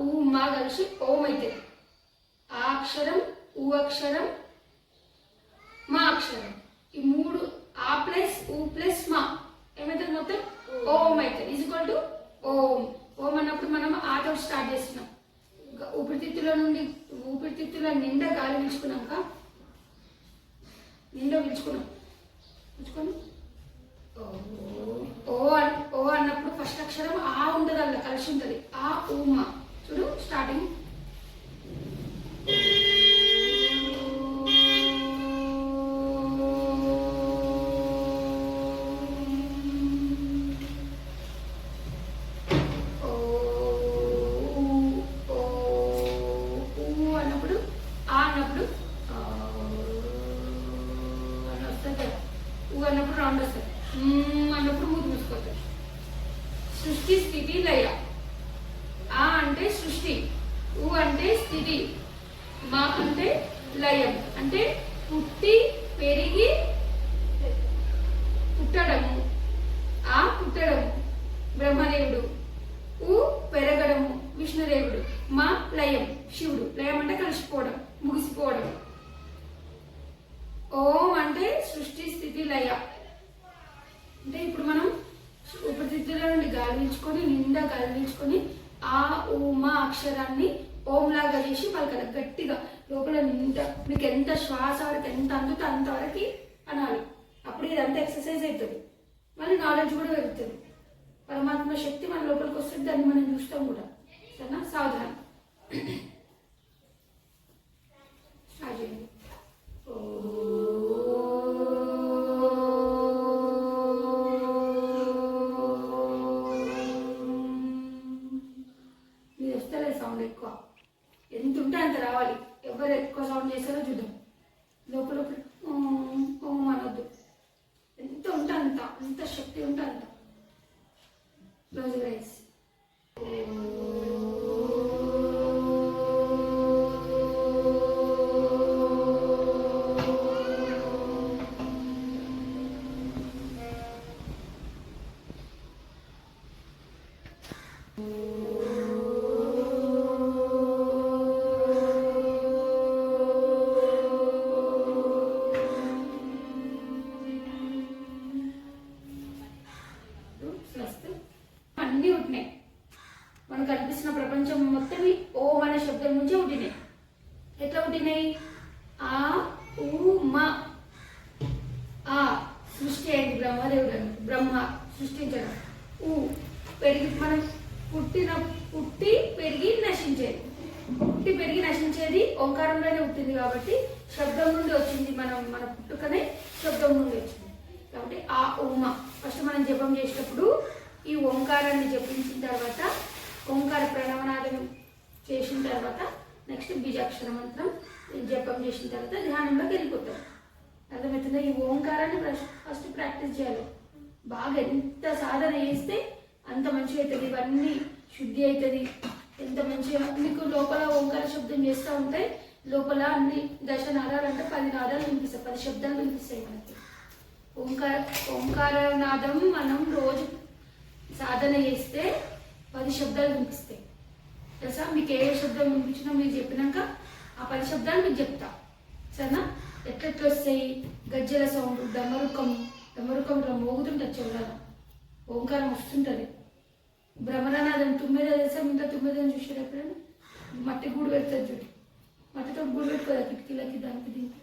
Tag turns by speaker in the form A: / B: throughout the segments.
A: ఊ మా కలిసి ఓం అయితే. ఆ అక్షరం ఊ అక్షరం మా అక్షరం. ఈ మూడు ఆ ప్లస్ ఊ ప్లస్ మా. ఏమవుతుంది మొత్తం? ఓం అవుతుంది is equal to Om. Om అన్నప్పుడు మనం ఆతో స్టార్ట్ చేస్తున్నాం. ఇంకా ఊపిరితిత్తుల నుండి ఊపిరితిత్తుల నిండా గాలి పీల్చుకున్నాక నిండా పీల్చుకున్నాం. పీల్చుకొని? ఓ. ఓ ఓ అన్నప్పుడు ఫస్ట్ అక్షరం ఆ ఉండదు అలా కలిసి ఉంటుంది. ఆ ఊమా చూడు స్టార్టింగ్ ఓ ఊ అన్నప్పుడు ఆ అన్నప్పుడు వస్తుంది ఊ అన్నప్పుడు రౌండ్ వస్తుంది అన్నప్పుడు మూతి మూసుకోవచ్చు సృష్టి స్థితి లయ. సృష్టి. ఊ అంటే స్థితి. మా అంటే లయం. అంటే పుట్టి పెరిగి పుట్టడము. ఆ పుట్టడము. బ్రహ్మదేవుడు. ఊ పెరగడము. విష్ణుదేవుడు. మా లయం. శివుడు. లయం అంటే కలిసిపోవడం ముగిసిపోవడం. ఓం అంటే సృష్టి స్థితి లయ. అంటే ఇప్పుడు మనం ఉపతిథుల నుండి గాలించుకొని నిండా గాలించుకొని ఆ ఊమా అక్షరాన్ని ఓం లాగా చేసి పలకాలి గట్టిగా లోపల నిండా మీకు ఎంత శ్వాస వరకు ఎంత అందుతో అంతవరకు అనాలి. అప్పుడు ఇదంతా ఎక్సర్సైజ్ అవుతుంది. మళ్ళీ నాలెడ్జ్ కూడా పెరుగుతుంది. పరమాత్మ శక్తి మన లోపలికి వస్తుంది దాన్ని మనం చూస్తాం కూడా. సరేనా? సావధానం. స్టార్ట్ చేయండి. ఓ సౌండ్ ఎక్కువ. ఎంత ఉంటే అంత రావాలి. ఎవరు ఎక్కువ సౌండ్ చేస్తారో చూద్దాం. లోపల అనొద్దు. ఎంత ఉంటే అంత అంత శక్తి ఉంటే అంత. Close rise. ఆ ఊ ఆ సృష్టి అయింది బ్రహ్మదేవుడు అని బ్రహ్మ సృష్టించడం. ఊ పెరిగి మనం పుట్టిన పుట్టి పెరిగి నశించేది. పుట్టి పెరిగి నశించేది ఓంకారంలోనే ఉంటుంది కాబట్టి శబ్దం నుండి వచ్చింది మనం మన పుట్టుకనే శబ్దం నుండి వచ్చింది. కాబట్టి ఆ ఉమ ఫస్ట్ మనం జపం చేసేటప్పుడు ఈ ఓంకారాన్ని జపించిన తర్వాత ఓంకార ప్రణవనాదం చేసిన తర్వాత నెక్స్ట్ బీజాక్షర మంత్రం. జపం చేసిన తర్వాత ధ్యానంలోకి వెళ్ళిపోతాం. అర్థమవుతుందా? ఈ ఓంకారాన్ని ఫస్ట్ ప్రాక్టీస్ చేయాలి. బాగా ఎంత సాధన చేస్తే అంత మంచిగా అవుతుంది. ఇవన్నీ శుద్ధి అవుతుంది. ఎంత మంచిగా మీకు లోపల ఓంకార శబ్దం చేస్తూ ఉంటే లోపల అన్ని దశ నాదాలు అంటే పది నాదాలు వినిపిస్తాయి. పది శబ్దాలు వినిపిస్తాయి మనకి. ఓంకార నాదం మనం రోజు సాధన చేస్తే పది శబ్దాలు వినిపిస్తాయి. తెలుసా? మీకు ఏ శబ్దం వినిపించినా మీరు చెప్పినాక ఆ పది శబ్దాలు మీకు చెప్తా. సరేనా? ఎట్లెట్లు వస్తాయి? గజ్జల సౌండ్ డమరుకం డమరుకం ఇట్లా మోగుతుంటుంది చెవులలో. ఓంకారం వస్తుంటుంది. భ్రమరనాదం తుమ్మెద తెలుసా? ఇంకా తుమ్మెదని చూసారు ఎప్పుడైనా? మట్టి గూడు పెడుతుంది చూడు. మట్టితో గూడు పెట్టుకోదా కిటికీలకి దానికి దీనికి?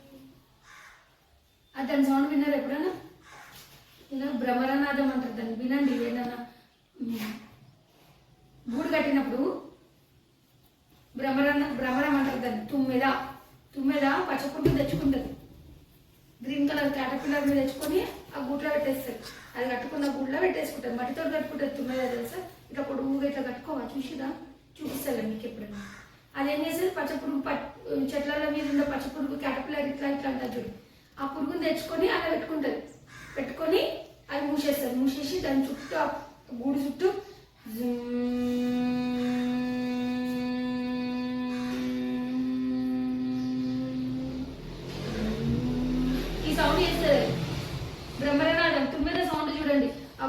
A: అది దాని సౌండ్ విన్నారు ఎప్పుడైనా? ఇలా భ్రమరనాదం అంటారు దాన్ని. వినండి ఏదైనా. గూడు కట్టినప్పుడు భ్రమరం అంటారు దాన్ని తుమ్మెద తుమ్మెద తెచ్చుకుంటుంది గ్రీన్ కలర్ క్యాటర్పిల్లర్ మీద తెచ్చుకొని ఆ గుడ్లో పెట్టేస్తారు. అది కట్టుకున్న గుడ్లో పెట్టేసుకుంటారు. మట్టితో కట్టుకుంటుంది తుమ్మెద తెలుసా? ఇట్లా పొడుగుగా ఇట్లా కట్టుకోవా? చూసిరా? చూపిస్తాను మీకు ఎప్పుడైనా. అది ఏం చేస్తుంది పచ్చపురుగు పట్ చెట్ల మీద ఉన్న పచ్చపురుగు క్యాటర్పిల్లర్ ఇట్లా ఇట్లా అంటారు చూడు. ఆ పురుగుని తెచ్చుకొని అలా పెట్టుకుంటుంది పెట్టుకొని అది మూసేస్తారు. మూసేసి దాని చుట్టూ ఆ గూడు చుట్టూ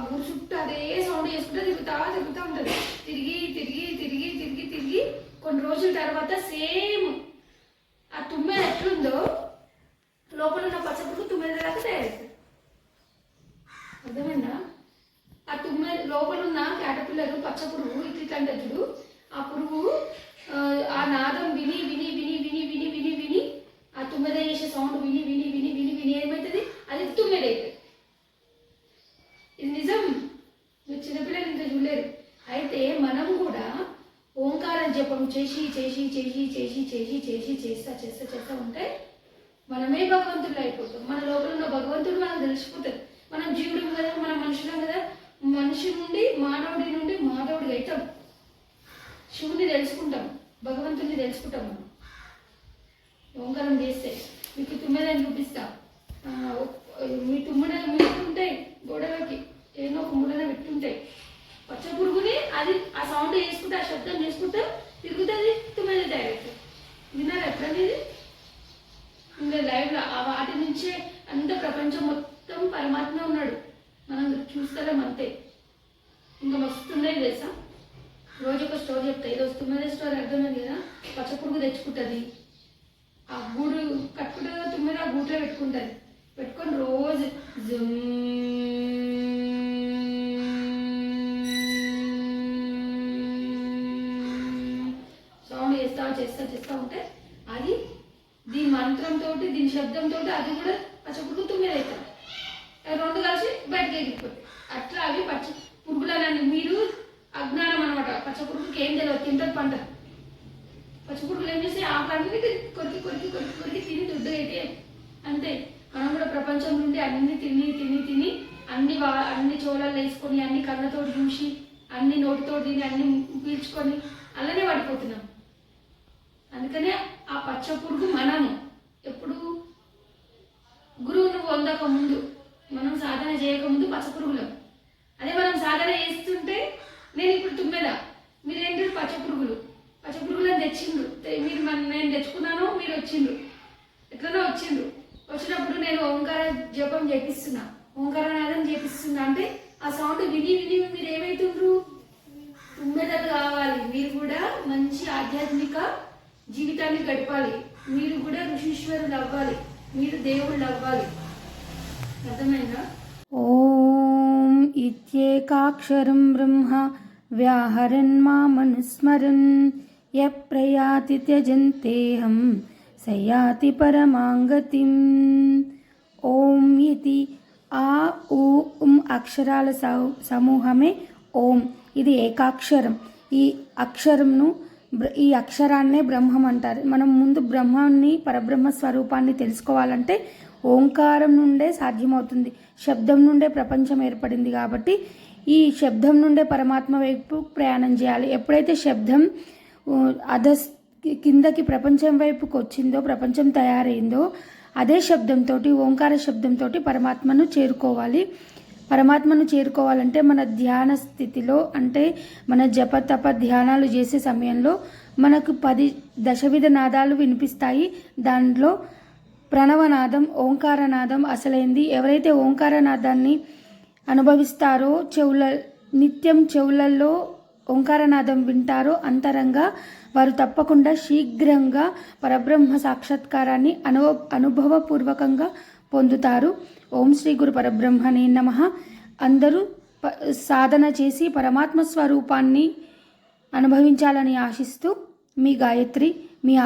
A: చూడండి ఆ చుట్టూ అదే సౌండ్ చేసుకుంటూ తిరుగుతా తిరుగుతూ ఉంటుంది. తిరిగి తిరిగి తిరిగి తిరిగి తిరిగి కొన్ని రోజుల తర్వాత సేమ్ ఆ తుమ్మెద ఎట్లుందో లోపల ఉన్న పచ్చపురుగు తుమ్మెద దాకా తయారవుతుంది. అర్థమైందా? ఆ తుమ్మె లోపల ఉన్న క్యాటపిల్లరు పచ్చ పురుగు ఇట్లా ఇట్లా అంటే చూడు ఆ పురుగు ఆ, ఆ నాదం విని విని విని విని విని విని విని ఆ తుమ్మెద చేసే సౌండ్ విని విని విని విని విని ఏమవుతుంది అది తుమ్మెద అవుతుంది ఇది నిజం మీరు ఉండేది. అయితే మనం కూడా ఓంకారం జపం చేసి చేసి చేసి చేసి చేసి చేసి చేస్తా చేస్తా చేస్తా ఉంటే మనమే భగవంతుడు అయిపోతాం. మన లోపల ఉన్న భగవంతుడు మనకు తెలిసిపోతుంది మనం జీవుడు కదా మన మనుషులం కదా మనిషి నుండి మానవుడి నుండి మానవుడి అవుతాం. శివుని తెలుసుకుంటాం భగవంతుని తెలుసుకుంటాం మనం. ఓంకారం చేస్తే మీకు తుమ్మెదని చూపిస్తా. మీ తుమ్మెడ పెట్టుంటాయి గోడలకి ఏదో ఒక మూలన పెట్టుంటాయి పచ్చ పురుగుని అది ఆ సౌండ్ చేసుకుంటే ఆ శబ్దం చేసుకుంటే తిరుగుతుంది తుమ్మెద తయారవుతుంది విన్నారా ఎప్పుడనేది ఇది? ఇంకా లైవ్లో ఆ వాటి నుంచే అంత ప్రపంచం మొత్తం పరమాత్మ ఉన్నాడు. మనం చూస్తలేం అంతే. ఇంకా మస్తున్నాయి తెలుసా? రోజు ఒక స్టోరీ చెప్తా. ఇది వస్తున్నదే స్టోరీ అర్థమైంది కదా? పచ్చ పురుగు తెచ్చుకుంటుంది. ఆ గూడు కట్టుకుంటుంది తుమ్మిది ఆ గూట్లో పెట్టుకుంటుంది. పెట్టుకొని రోజు జుమ్ చేస్తా చేస్తా ఉంటే అది దీని మంత్రంతో దీని శబ్దంతో అది కూడా పచ్చపురుగు తుమ్మిది అవుతుంది రెండు కలిసి బయటకు ఎగిరిపోతాయి. అట్లా అవి పచ్చ పురుగులనండి మీరు అజ్ఞానం అనమాట పచ్చ పురుగుకి ఏం తెలియదు తింటది పంట పచ్చ పురుగులు ఏం చేస్తే ఆ పంటని కొరికి కొరికి కొరికి కొరికి తిని దుడ్డు అయితే అంతే. మనం కూడా ప్రపంచం నుండి అన్ని తిని తిని తిని అన్ని వా అన్ని చోళాలు వేసుకొని అన్ని కళ్ళతోటి చూసి అన్ని నోటితో తిని అన్ని పీల్చుకొని అలానే పడిపోతున్నాం. అందుకనే ఆ పచ్చ పురుగు మనము. ఎప్పుడు గురువును పొందక ముందు మనం సాధన చేయకముందు పచ్చ పచ్చపురుగులం. అదే మనం సాధన చేస్తుంటే నేను ఇప్పుడు తుమ్మెద? మీరేంటి పచ్చపురుగులు? పచ్చపురుగులను తెచ్చిండ్రు. మీరు మన నేను తెచ్చుకున్నాను మీరు వచ్చిండ్రు. ఎట్లనో వచ్చిండ్రు. వచ్చినప్పుడు నేను ఓంకార జపం చేపిస్తున్నా. ఓంకారనాదం చేపిస్తున్నా అంటే ఆ సౌండ్ విని విని మీరు ఏమైతుండ్రు? తుమ్మెదలు కావాలి. మీరు కూడా మంచి ఆధ్యాత్మిక జీవితాన్ని గడపాలి. మీరు కూడా ఋషీశ్వరులు అవ్వాలి. మీరు దేవుళ్ళు అవ్వాలి. అర్థమైందా?
B: ఓం ఇత్యేకాక్షరం బ్రహ్మ వ్యాహరన్ మామనుస్మరన్ య ప్రయాతి త్యజంతేహం సయాతి పరమాంగతిం. ఓం ఇది ఆ ఊ అక్షరాల సమూహమే ఓం. ఇది ఏకాక్షరం. ఈ అక్షరంను ఈ అక్షరాన్నే బ్రహ్మం అంటారు. మనం ముందు బ్రహ్మాన్ని పరబ్రహ్మ స్వరూపాన్ని తెలుసుకోవాలంటే ఓంకారం నుండే సాధ్యమవుతుంది. శబ్దం నుండే ప్రపంచం ఏర్పడింది కాబట్టి ఈ శబ్దం నుండే పరమాత్మ వైపు ప్రయాణం చేయాలి. ఎప్పుడైతే శబ్దం అధస్ కిందకి ప్రపంచం వైపుకి వచ్చిందో ప్రపంచం తయారైందో అదే శబ్దంతో ఓంకార శబ్దంతో పరమాత్మను చేరుకోవాలి. పరమాత్మను చేరుకోవాలంటే మన ధ్యాన స్థితిలో అంటే మన జప తప ధ్యానాలు చేసే సమయంలో మనకు పది దశవిధ నాదాలు వినిపిస్తాయి. దాంట్లో ప్రణవనాదం ఓంకారనాదం అసలైంది. ఎవరైతే ఓంకారనాదాన్ని అనుభవిస్తారో చెవుల నిత్యం చెవులలో ఓంకారనాదం వింటారో అంతరంగా వారు తప్పకుండా శీఘ్రంగా పరబ్రహ్మ సాక్షాత్కారాన్ని అనుభవ అనుభవపూర్వకంగా పొందుతారు. ఓం శ్రీ గురు పరబ్రహ్మణే నమ. అందరూ ప- సాధన చేసి పరమాత్మ స్వరూపాన్ని అనుభవించాలని ఆశిస్తూ మీ గాయత్రి మీ